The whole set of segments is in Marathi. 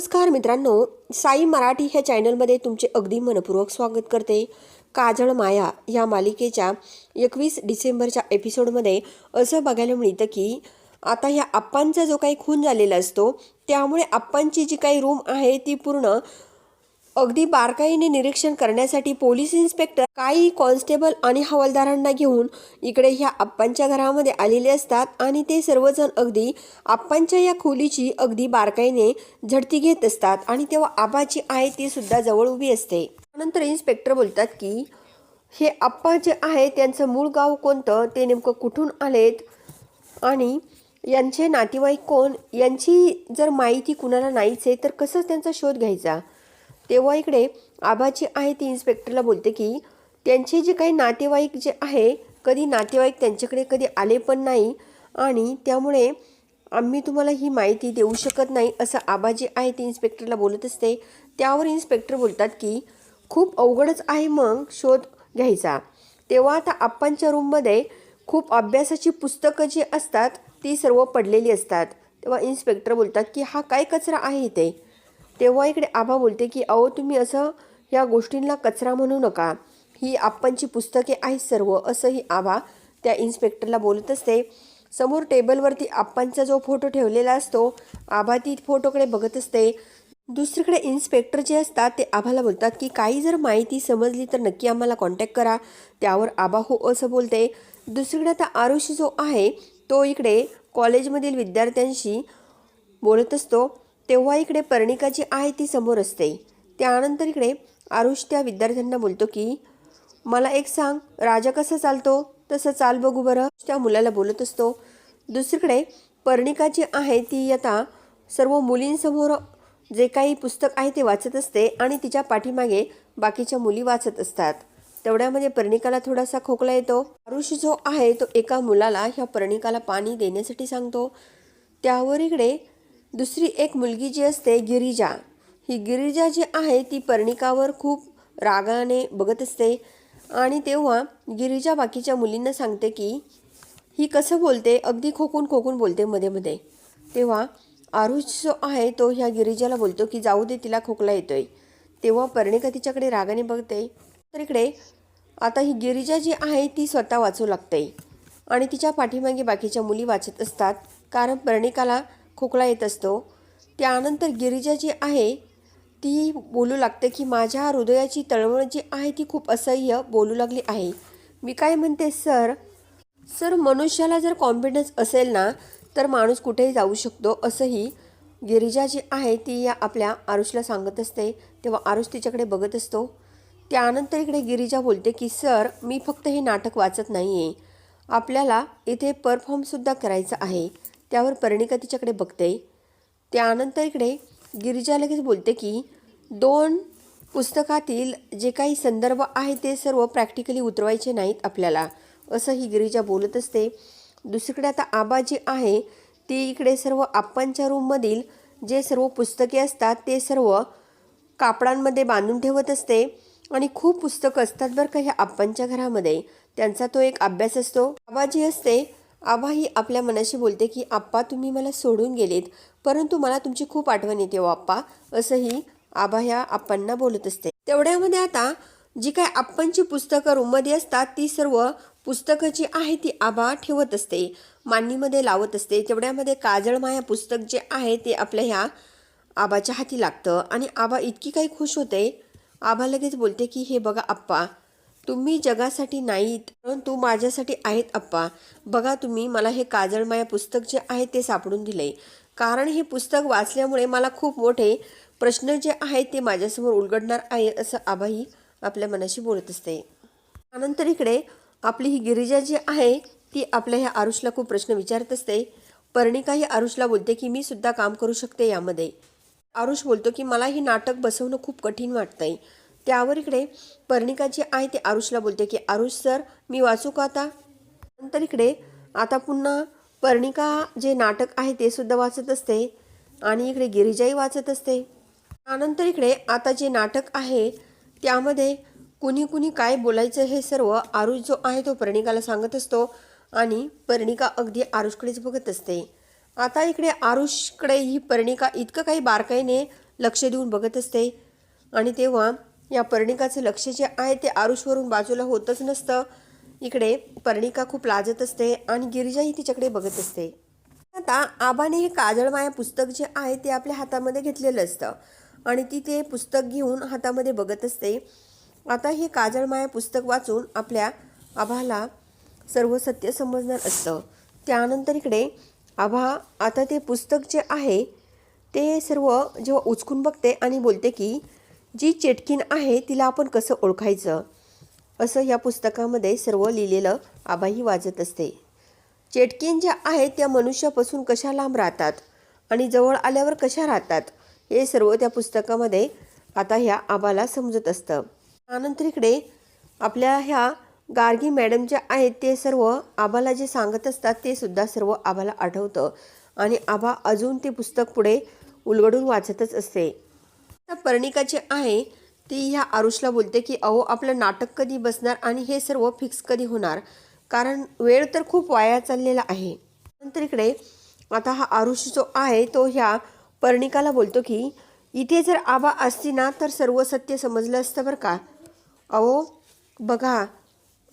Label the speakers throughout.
Speaker 1: नमस्कार मित्रांनो साई मराठी ह्या चॅनलमध्ये तुमचे अगदी मनपूर्वक स्वागत करते. काजळ माया या मालिकेच्या एकवीस डिसेंबरच्या एपिसोडमध्ये असं बघायला मिळतं की आता ह्या आप्पांचा जो काही खून झालेला असतो त्यामुळे आप्पांची जी काही रूम आहे ती पूर्ण अगदी बारकाईने निरीक्षण करण्यासाठी पोलीस इन्स्पेक्टर काही कॉन्स्टेबल आणि हवालदारांना घेऊन इकडे ह्या आप्पांच्या घरामध्ये आलेले असतात आणि ते सर्वजण अगदी आप्पांच्या या खोलीची अगदी बारकाईने झडती घेत असतात आणि तेव्हा आबाची आहे ती सुद्धा जवळ उभी असते. नंतर इन्स्पेक्टर बोलतात की हे आप्पा जे आहे त्यांचं मूळ गाव कोणतं? ते नेमकं कुठून आलेत? आणि यांचे नातेवाईक कोण? यांची जर माहिती कुणाला नाहीच आहे तर कसं त्यांचा शोध घ्यायचा? तेव्हा इकडे आबाची आहे ती इन्स्पेक्टरला बोलते की त्यांचे जे काही नातेवाईक जे आहे कधी नातेवाईक त्यांच्याकडे कधी आले पण नाही आणि त्यामुळे आम्ही तुम्हाला ही माहिती देऊ शकत नाही असं आबाजी आहे ती इन्स्पेक्टरला बोलत असते. त्यावर इन्स्पेक्टर बोलतात की खूप अवघडच आहे मग शोध घ्यायचा. तेव्हा आता आप्पांच्या रूममध्ये खूप अभ्यासाची पुस्तकं जी असतात ती सर्व पडलेली असतात. तेव्हा इन्स्पेक्टर बोलतात की हा काय कचरा आहे इथे? तेव्हा इकडे आबा बोलते की अहो तुम्ही असं या गोष्टींना कचरा म्हणू नका. ही आप्पांची पुस्तके आहेत सर्व असंही आबा त्या इन्स्पेक्टरला बोलत असते. समोर टेबलवरती आप्पांचा जो फोटो ठेवलेला असतो आबा ती फोटोकडे बघत असते. दुसरीकडे इन्स्पेक्टर जे असतात ते आबाला बोलतात की काही जर माहिती समजली तर नक्की आम्हाला कॉन्टॅक्ट करा. त्यावर आबा हो असं बोलते. दुसरीकडे आता आरुषी जो आहे तो इकडे कॉलेजमधील विद्यार्थ्यांशी बोलत असतो. तेव्हा इकडे पर्णिका जी आहे ती समोर असते. त्यानंतर इकडे आरुष त्या विद्यार्थ्यांना बोलतो की मला एक सांग राजा कसा चालतो? तसं चाल बघू बरं. त्या मुलाला बोलत असतो. दुसरीकडे पर्णिका जी आहे ती आता सर्व मुलींसमोर जे काही पुस्तक आहे ते वाचत असते आणि तिच्या पाठीमागे बाकीच्या मुली वाचत असतात. तेवढ्यामध्ये पर्णिकाला थोडासा खोकला येतो. आरुष जो आहे तो एका मुलाला ह्या पर्णिकाला पाणी देण्यासाठी सांगतो. त्यावर इकडे दुसरी एक मुलगी जी असते गिरिजा. ही गिरिजा जी आहे ती पर्णिकावर खूप रागाने बघत असते आणि तेव्हा गिरिजा बाकीच्या मुलींना सांगते की ही कसं बोलते? अगदी खोकून खोकून बोलते मध्ये मध्ये. तेव्हा आरुष जो आहे तो ह्या गिरिजाला बोलतो की जाऊ दे तिला खोकला येतोय. तेव्हा पर्णिका तिच्याकडे रागाने बघते. तर इकडे आता ही गिरिजा जी आहे ती स्वतः वाचू लागते. आणि तिच्या पाठीमागे बाकीच्या मुली वाचत असतात. कारण पर्णिकाला खोकला येत असतो. त्यानंतर गिरिजा जी आहे ती बोलू लागते की माझ्या हृदयाची तळमळ जी आहे ती खूप असह्य बोलू लागली आहे. मी काय म्हणते सर सर मनुष्याला जर कॉन्फिडन्स असेल ना तर माणूस कुठेही जाऊ शकतो असंही गिरिजा जी आहे ती या आपल्या आरुषला सांगत असते. तेव्हा आरुष तिच्याकडे बघत असतो. त्यानंतर इकडे गिरिजा बोलते की सर मी फक्त हे नाटक वाचत नाही आहे आपल्याला इथे परफॉर्मसुद्धा करायचं आहे. त्यावर पर्णिका तिच्याकडे बघते. त्यानंतर इकडे गिरिजा लगेच बोलते की दोन पुस्तकातील जे काही संदर्भ आहे ते सर्व प्रॅक्टिकली उतरवायचे नाहीत आपल्याला असं ही गिरिजा बोलत असते. दुसरीकडे आता आबा जी आहे ती इकडे सर्व आप्पांच्या रूममधील जे सर्व पुस्तके असतात ते सर्व कापडांमध्ये बांधून ठेवत असते. आणि खूप पुस्तकं असतात बरं का ह्या आप्पांच्या घरामध्ये. त्यांचा तो एक अभ्यास असतो. आबा जी असते आबा ही आपल्या मनाशी बोलते की आप्पा तुम्ही मला सोडून गेलेत परंतु मला तुमची खूप आठवण येते हो आप्पा असंही आबा ह्या आप्पांना बोलत असते. तेवढ्यामध्ये आता जी काय आप्पांची पुस्तकं रूममध्ये असतात ती सर्व पुस्तकं जी आहे ती आबा ठेवत असते मांडणीमध्ये लावत असते. तेवढ्यामध्ये काजळ माया पुस्तक जे आहे ते आपल्या ह्या आबाच्या हाती लागतं आणि आबा इतकी काही खुश होते. आबा लगेच बोलते की हे बघा आप्पा तुम्ही जगासाठी नाहीत परंतु माझ्यासाठी आहेत अप्पा. बघा तुम्ही मला हे काजळमाया पुस्तक जे आहे ते सापडून दिले. कारण हे पुस्तक वाचल्यामुळे मला खूप मोठे प्रश्न जे आहेत ते माझ्यासमोर उलगडणार आहे असं आबाही आपल्या मनाशी बोलत असते. त्यानंतर इकडे आपली ही गिरिजा जी आहे ती आपल्या ह्या आरुषला खूप प्रश्न विचारत असते. पर्णिका ही आरुषला बोलते की मी सुद्धा काम करू शकते यामध्ये. आरुष बोलतो की मला हे नाटक बसवणं खूप कठीण वाटतंय. त्यावर इकडे पर्णिका जी आहे ते आरुषला बोलते की आरुष सर मी वाचू का आता? नंतर इकडे आता पुन्हा पर्णिका जे नाटक आहे ते सुद्धा वाचत असते आणि इकडे गिरिजाई वाचत असते. त्यानंतर इकडे आता जे नाटक आहे त्यामध्ये कुणी कुणी काय बोलायचं हे सर्व आरुष जो आहे तो पर्णिकाला सांगत असतो आणि पर्णिका अगदी आरुषकडेच बघत असते. आता इकडे आरुषकडे ही पर्णिका इतकं काही बारकाईने लक्ष देऊन बघत असते आणि तेव्हा या पर्णिकाचं लक्ष जे आहे ते आरुषवरून बाजूला होतच नसतं. इकडे पर्णिका खूप लाजत असते आणि गिरिजाही तिच्याकडे बघत असते. आता आबाने हे काजळमाया पुस्तक जे आहे ते आपल्या हातामध्ये घेतलेलं असतं. आणि ती ते पुस्तक घेऊन हातामध्ये बघत असते. आता हे काजळमाया पुस्तक वाचून आपल्या आभाला सर्व सत्य समजणार असतं. त्यानंतर इकडे आभा आता ते पुस्तक जे आहे ते सर्व जेव्हा उचकून बघते आणि बोलते की जी चेटकीन आहे तिला आपण कसं ओळखायचं? असं या पुस्तकामध्ये सर्व लिहिलेलं आबाही वाजत असते. चेटकीन ज्या आहेत त्या मनुष्यापासून कशा लांब राहतात आणि जवळ आल्यावर कशा राहतात हे सर्व त्या पुस्तकामध्ये आता ह्या आबाला समजत असतं. त्यानंतर इकडे आपल्या ह्या गार्गी मॅडम ज्या आहेत ते सर्व आबाला जे सांगत असतात ते सुद्धा सर्व आबाला आठवतं आणि आबा अजून ते पुस्तक पुढे उलगडून वाचतच असते. तर पर्णिका जी आहे ती ह्या आरुषला बोलते की अहो आपलं नाटक कधी बसणार आणि हे सर्व फिक्स कधी होणार? कारण वेळ तर खूप वाया चाललेला आहे. नंतर इकडे आता हा आरुष जो आहे तो ह्या पर्णिकाला बोलतो की इथे जर आबा असती ना तर सर्व सत्य समजलं असतं बरं का. अहो बघा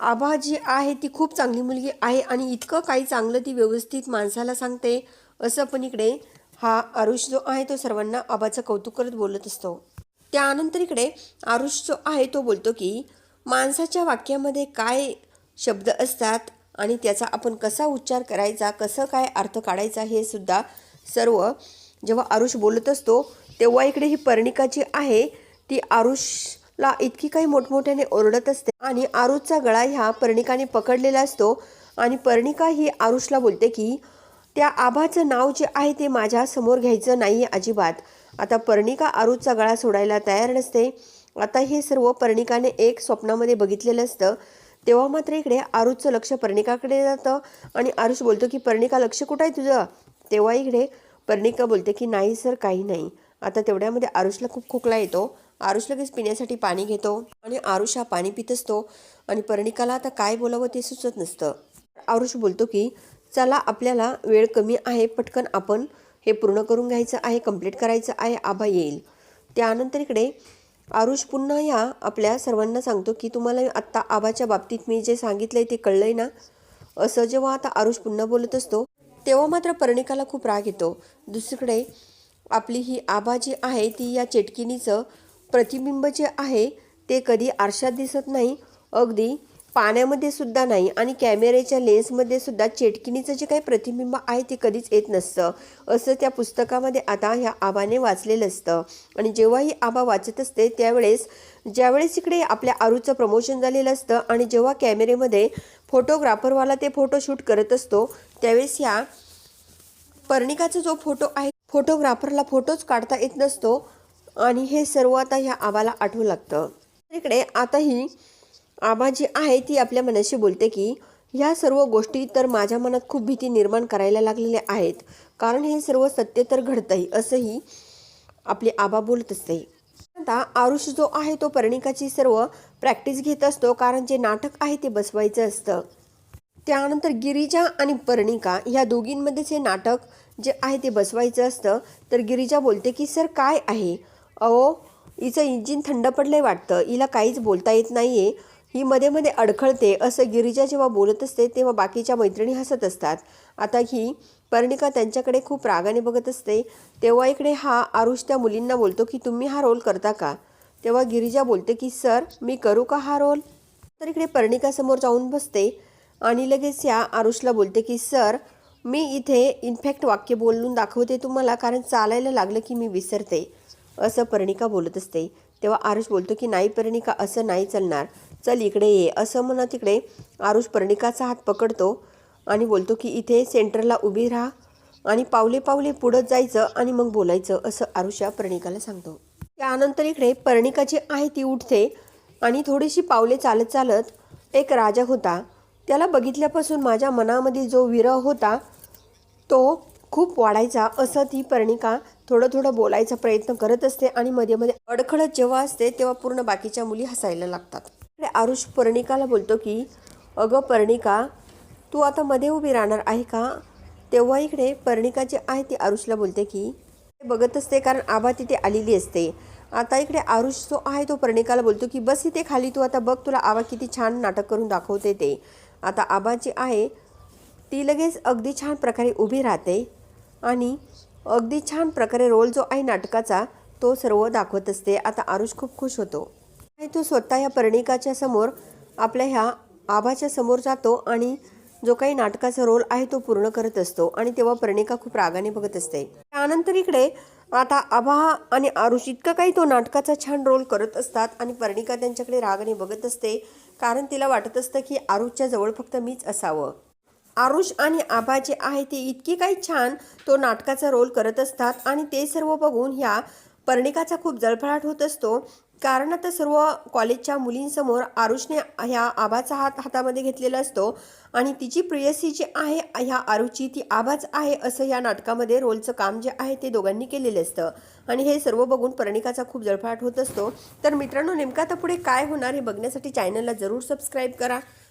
Speaker 1: आबा जी आहे ती खूप चांगली मुलगी आहे आणि इतकं काही चांगलं ती व्यवस्थित माणसाला सांगते. असं पण इकडे हा आरुष जो आहे तो सर्वांना आबाचं कौतुक करत बोलत असतो. त्यानंतर इकडे आरुष जो आहे तो बोलतो की माणसाच्या वाक्यामध्ये काय शब्द असतात आणि त्याचा आपण कसा उच्चार करायचा कसं काय अर्थ काढायचा हे सुद्धा सर्व जेव्हा आरुष बोलत असतो तेव्हा इकडे ही पर्णिका जी आहे ती आरुषला इतकी काही मोठमोठ्याने ओरडत असते आणि आरुषचा गळा ह्या पर्णिकाने पकडलेला असतो आणि पर्णिका ही आरुषला बोलते की त्या आभाचं नाव जे आहे ते माझ्यासमोर घ्यायचं नाही अजिबात. आता पर्णिका आरुषचा गळा सोडायला तयार नसते. आता हे सर्व पर्णिकाने एक स्वप्नामध्ये बघितलेलं असतं. तेव्हा मात्र इकडे आरुषचं लक्ष पर्णिकाकडे जातं आणि आरुष बोलतो की पर्णिका लक्ष कुठं आहे तुझं? तेव्हा इकडे पर्णिका बोलते की नाही सर काही नाही. आता तेवढ्यामध्ये आरुषला खूप खोकला येतो. आरुष लगेच पिण्यासाठी पाणी घेतो आणि आरुष हा पाणी पित असतो आणि पर्णिकाला आता काय बोलावं ते सुचत नसतं. आरुष बोलतो की चला आपल्याला वेळ कमी आहे पटकन आपण हे पूर्ण करून घ्यायचं आहे कंप्लीट करायचं आहे आभा येईल. त्यानंतर इकडे आरुष पुन्हा ह्या आपल्या सर्वांना सांगतो की तुम्हाला आत्ता आबाच्या बाबतीत मी जे सांगितलं आहे ते कळलं आहे ना? असं जेव्हा आता आरुष पुन्हा बोलत असतो तेव्हा मात्र पर्णिकाला खूप राग येतो. दुसरीकडे आपली ही आबा जी आहे ती या चेटकिनीचं प्रतिबिंब जे आहे ते कधी आरशात दिसत नाही. अगदी पाण्यामध्ये सुद्धा नाही आणि कॅमेऱ्याच्या लेन्समध्ये सुद्धा चेटकिनीचं जे काही प्रतिबिंब आहे ते कधीच येत नसतं. असं त्या पुस्तकामध्ये आता ह्या आबाने वाचलेलं असतं. आणि जेव्हाही आबा वाचत असते त्यावेळेस ज्यावेळेस इकडे आपल्या आरूचं प्रमोशन झालेलं असतं आणि जेव्हा कॅमेरेमध्ये फोटोग्राफरवाला ते फोटो शूट करत असतो त्यावेळेस ह्या पर्णिकाचा जो फोटो आहे फोटोग्राफरला फोटोच काढता येत नसतो आणि हे सर्व आता ह्या आबाला आठवू लागतं. इकडे आता ही आबा जी आहे ती आपल्या मनाशी बोलते की ह्या सर्व गोष्टी तर माझ्या मनात खूप भीती निर्माण करायला लागलेल्या आहेत. कारण हे सर्व सत्य तर घडतंही असंही आपले आबा बोलत असते. आता आरुष जो आहे तो पर्णिकाची सर्व प्रॅक्टिस घेत असतो. कारण जे नाटक आहे ते बसवायचं असतं. त्यानंतर गिरिजा आणि पर्णिका ह्या दोघींमध्येच हे नाटक जे आहे ते बसवायचं असतं. तर गिरिजा बोलते की सर काय आहे? अहो हिचं इंजिन थंड पडलंय वाटतं. हिला काहीच बोलता येत नाही आहे ही मध्ये मध्ये अडखळते असं गिरिजा जेव्हा बोलत असते तेव्हा बाकीच्या मैत्रिणी हसत असतात. आता ही पर्णिका त्यांच्याकडे खूप रागाने बघत असते. तेव्हा इकडे हा आरुष त्या मुलींना बोलतो की तुम्ही हा रोल करता का? तेव्हा गिरिजा बोलते की सर मी करू का हा रोल? तर इकडे पर्णिका समोर जाऊन बसते आणि लगेच या आरुषला बोलते की सर मी इथे इनफॅक्ट वाक्य बोलून दाखवते तुम्हाला कारण चालायला लागलं की मी विसरते असं पर्णिका बोलत असते. तेव्हा आरुष बोलतो की नाही पर्णिका असं नाही चालणार. चल इकडे ये. असं म्हणा तिकडे आरुष पर्णिकाचा हात पकडतो आणि बोलतो की इथे सेंटरला उभी राहा आणि पावले पावले पुढं जायचं आणि मग बोलायचं असं आरुष या पर्णिकाला सांगतो. त्यानंतर इकडे पर्णिका जी आहे ती उठते आणि थोडीशी पावले चालत चालत एक राजा होता. त्याला बघितल्यापासून माझ्या मनामध्ये जो विरह होता तो खूप वाढायचा असं ती पर्णिका थोडं थोडं बोलायचा प्रयत्न करत असते आणि मध्ये मध्ये अडखळत जेव्हा असते तेव्हा पूर्ण बाकीच्या मुली हसायला लागतात. इकडे आरुष पर्णिकाला बोलतो की अगं पर्णिका तू आता मध्ये उभी राहणार आहे का? तेव्हा इकडे पर्णिका जी आहे ती आरुषला बोलते की बघत असते कारण आबा तिथे आलेली असते. आता इकडे आरुष जो आहे तो पर्णिकाला बोलतो की बस इथे खाली तू आता बघ तुला आबा किती छान नाटक करून दाखवते ते. आता आबा जी आहे ती लगेच अगदी छान प्रकारे उभी राहते आणि अगदी छान प्रकारे रोल जो आहे नाटकाचा तो सर्व दाखवत असते. आता आरुष खूप खुश होतो. आणि तो स्वतः या पर्णिकाच्या समोर आपल्या ह्या आभाच्या समोर जातो आणि जो काही नाटकाचा रोल आहे तो पूर्ण करत असतो. आणि तेव्हा पर्णिका खूप रागाने बघत असते. त्यानंतर इकडे आता आभा आणि आरुष इतकं काही तो नाटकाचा छान रोल करत असतात आणि पर्णिका त्यांच्याकडे रागाने बघत असते. कारण तिला वाटत असतं की आरुषच्या जवळ फक्त मीच असावं. आरुष आणि आबा जे आहे ते इतकी काही छान तो नाटकाचा रोल करत असतात आणि ते सर्व बघून ह्या पर्णिकाचा खूप जळफळाट होत असतो. कारण आता सर्व कॉलेजच्या मुलींसमोर आरुषने ह्या आबाचा हात हातामध्ये घेतलेला असतो आणि तिची प्रियसी जी आहे ह्या आरुची ती आबाच आहे असं या नाटकामध्ये रोलचं काम जे आहे ते दोघांनी केलेलं असतं. आणि हे सर्व बघून पर्णिकाचा खूप जळफळाट होत असतो. तर मित्रांनो नेमका आता पुढे काय होणार हे बघण्यासाठी चॅनलला जरूर सबस्क्राईब करा.